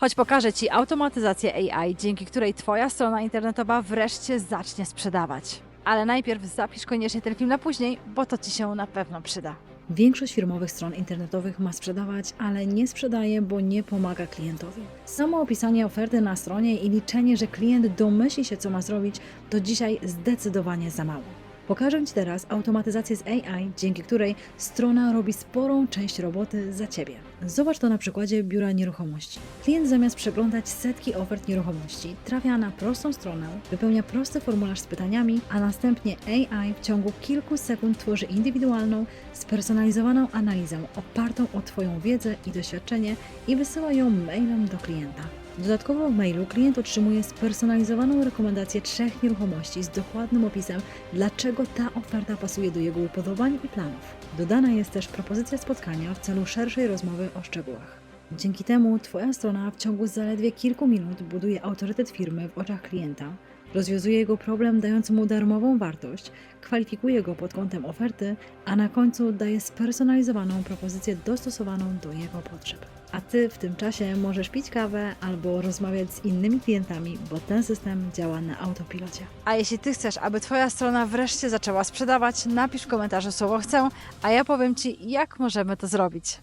Choć pokażę Ci automatyzację AI, dzięki której Twoja strona internetowa wreszcie zacznie sprzedawać. Ale najpierw zapisz koniecznie ten film na później, bo to Ci się na pewno przyda. Większość firmowych stron internetowych ma sprzedawać, ale nie sprzedaje, bo nie pomaga klientowi. Samo opisanie oferty na stronie i liczenie, że klient domyśli się, co ma zrobić, to dzisiaj zdecydowanie za mało. Pokażę Ci teraz automatyzację z AI, dzięki której strona robi sporą część roboty za Ciebie. Zobacz to na przykładzie biura nieruchomości. Klient zamiast przeglądać setki ofert nieruchomości, trafia na prostą stronę, wypełnia prosty formularz z pytaniami, a następnie AI w ciągu kilku sekund tworzy indywidualną, spersonalizowaną analizę opartą o Twoją wiedzę i doświadczenie i wysyła ją mailem do klienta. Dodatkowo w mailu klient otrzymuje spersonalizowaną rekomendację trzech nieruchomości z dokładnym opisem, dlaczego ta oferta pasuje do jego upodobań i planów. Dodana jest też propozycja spotkania w celu szerszej rozmowy o szczegółach. Dzięki temu Twoja strona w ciągu zaledwie kilku minut buduje autorytet firmy w oczach klienta, rozwiązuje jego problem, dając mu darmową wartość, kwalifikuje go pod kątem oferty, a na końcu daje spersonalizowaną propozycję dostosowaną do jego potrzeb. A Ty w tym czasie możesz pić kawę albo rozmawiać z innymi klientami, bo ten system działa na autopilocie. A jeśli Ty chcesz, aby Twoja strona wreszcie zaczęła sprzedawać, napisz w komentarzu słowo chcę, a ja powiem Ci, jak możemy to zrobić.